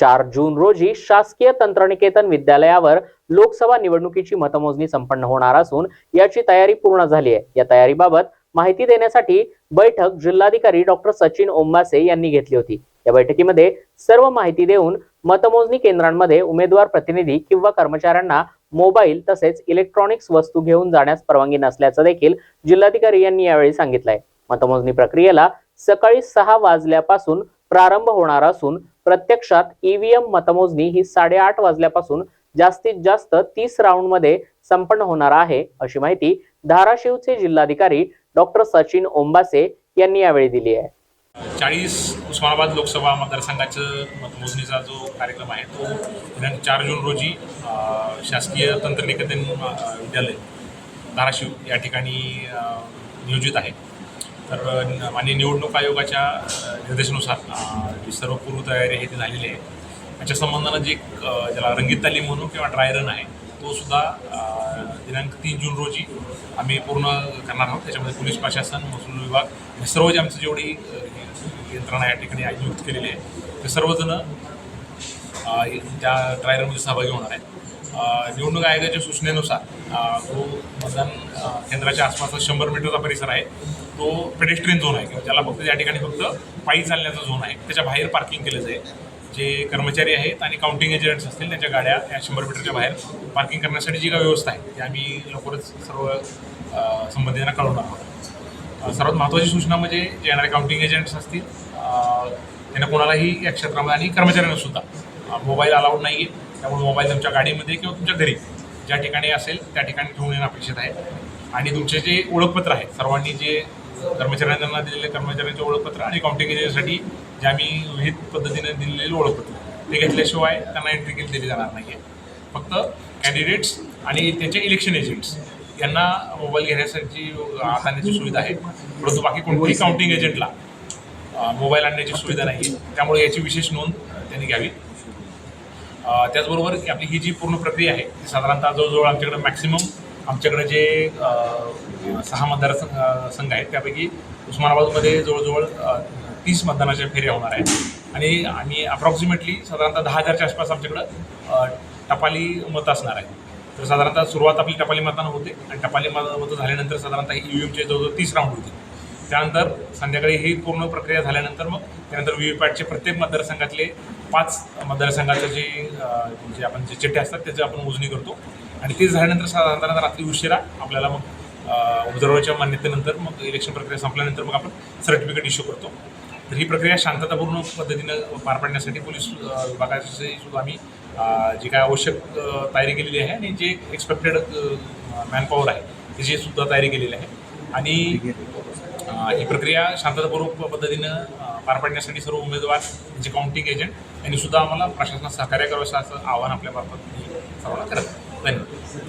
चार जून रोजी शासकीय तंत्रनिकेतन विद्यालयावर लोकसभा निवडणुकीची मतमोजणी संपन्न होणार असून याची तयारी पूर्ण झाली आहे. या तयारीबाबत माहिती देण्यासाठी बैठक जिल्हाधिकारी डॉक्टर सचिन ओंबासे यांनी घेतली होती. या बैठकीमध्ये सर्व माहिती देऊन मतमोजणी केंद्रांमध्ये उमेदवार प्रतिनिधी किंवा कर्मचाऱ्यांना मोबाईल तसेच इलेक्ट्रॉनिक्स वस्तू घेऊन जाण्यास परवानगी नसल्याचं देखील जिल्हाधिकारी यांनी यावेळी सांगितलंय. मतमोजणी प्रक्रियेला सकाळी सहा वाजल्यापासून प्रारंभ होणार असून प्रत्यक्षात ईव्हीएम मतमोजणी ही साडेआठ वाजल्यापासून जास्तीत जास्त तीस राऊंडमध्ये संपन्न होणार आहे अशी माहिती धाराशिवचे जिल्हाधिकारी डॉक्टर सचिन ओंबासे यांनी यावेळी दिली आहे. चाळीस उस्मानाबाद लोकसभा मतदारसंघाचं मतमोजणीचा जो कार्यक्रम आहे तो दिनांक चार जून रोजी शासकीय तंत्रनिकेतन विद्यालय धाराशिव या ठिकाणी नियोजित आहे. तर माननीय निवडणूक आयोगाच्या निर्देशानुसार जी सर्व पूर्वतयारी हे ती झालेली आहे. त्याच्या संबंधानं जे ज्याला रंगीत तालीम म्हणून किंवा ड्राय रन आहे तो सुद्धा दिनांक तीन जून रोजी आम्ही पूर्ण करणार आहोत. त्याच्यामध्ये पोलीस प्रशासन महसूल विभाग हे सर्व जे आमचं जेवढी यंत्रणा या ठिकाणी नियुक्त केलेली आहे ते सर्वजण त्या ड्राय रनमध्ये सहभागी होणार आहेत. निवडणूक आयोगाच्या सूचनेनुसार तो मतदान केंद्राच्या आसपासचा शंभर मीटरचा परिसर आहे तो पेडेस्ट्रियन झोन आहे. किंवा ज्याला फक्त या ठिकाणी फक्त पायी चालण्याचा झोन आहे त्याच्या बाहेर पार्किंग केलं जाईल. जे कर्मचारी आहेत आणि काउंटिंग एजंट्स असतील त्यांच्या गाड्या या शंभर मीटरच्या बाहेर पार्किंग करण्यासाठी जी काय व्यवस्था आहे ती आम्ही लवकरच सर्व संबंधितांना कळवणार आहोत. सर्वात महत्त्वाची सूचना म्हणजे जे येणारे काउंटिंग एजंट्स असतील त्यांना कोणालाही या क्षेत्रामध्ये आणि कर्मचाऱ्यांना सुद्धा मोबाईल अलाउड नाही आहे त्यामुळे मोबाईल तुमच्या गाडीमध्ये किंवा तुमच्या घरी ज्या ठिकाणी असेल त्या ठिकाणी ठेवून येणं अपेक्षित आहे. आणि तुमचे जे ओळखपत्र आहे सर्वांनी जे कर्मचाऱ्यांना दिलेले कर्मचाऱ्यांचे ओळखपत्र आणि काउंटिंग एजंटसाठी जे आम्ही विविध पद्धतीने दिलेले ओळखपत्र ते घेतल्याशिवाय त्यांना एंट्री केली दिली जाणार नाही आहे फक्त कॅन्डिडेट्स आणि त्यांचे इलेक्शन एजंट्स यांना मोबाईल घेण्यासाठी आणण्याची सुविधा आहे. परंतु बाकी कोणत्याही काउंटिंग एजंटला मोबाईल आणण्याची सुविधा नाही आहे त्यामुळे याची विशेष नोंद त्यांनी घ्यावी. त्याचबरोबर आपली ही जी पूर्ण प्रक्रिया आहे ती साधारणतः जवळजवळ आमच्याकडे मॅक्सिमम आमच्याकडे जे सहा मतदारसंघ संघ संघ आहेत त्यापैकी उस्मानाबादमध्ये जवळजवळ तीस मतदानाच्या फेऱ्या होणार आहेत. आणि आणि अप्रॉक्सिमेटली साधारणतः दहा हजारच्या आसपास आमच्याकडं टपाली मतं असणार आहे तर साधारणतः सुरुवात आपली टपाली मतदान होते आणि टपाली मत मतं झाल्यानंतर साधारणतः ई व्ही एमचे जवळजवळ तीस राऊंड होते. त्यानंतर संध्याकाळी ही पूर्ण प्रक्रिया झाल्यानंतर मग त्यानंतर व्ही व्ही पॅटचे प्रत्येक मतदारसंघातले पाच मतदारसंघाचे जे जे आपण जे चिठ्ठे असतात त्याची आपण मोजणी करतो. आणि ते झाल्यानंतर साधारणतः रात्री उशिरा आपल्याला मग ऑब्झर्वरच्या मान्यतेनंतर मग इलेक्शन प्रक्रिया संपल्यानंतर मग आपण सर्टिफिकेट इश्यू करतो. तर ही प्रक्रिया शांततापूर्ण पद्धतीनं पार पाडण्यासाठी पोलीस विभागाचे विभागाची सुद्धा आम्ही जी काय आवश्यक तयारी केलेली आहे आणि जे एक्सपेक्टेड मॅनपॉवर आहे त्याची सुद्धा तयारी केलेली आहे. आणि ही प्रक्रिया शांततापूर्वक पद्धतीनं पार पाडण्यासाठी सर्व उमेदवार जे काउंटिंग एजंट यांनी सुद्धा आम्हाला प्रशासनात सहकार्य करावं असं आवाहन आपल्याबाबत मी सर्वांना करत. धन्यवाद.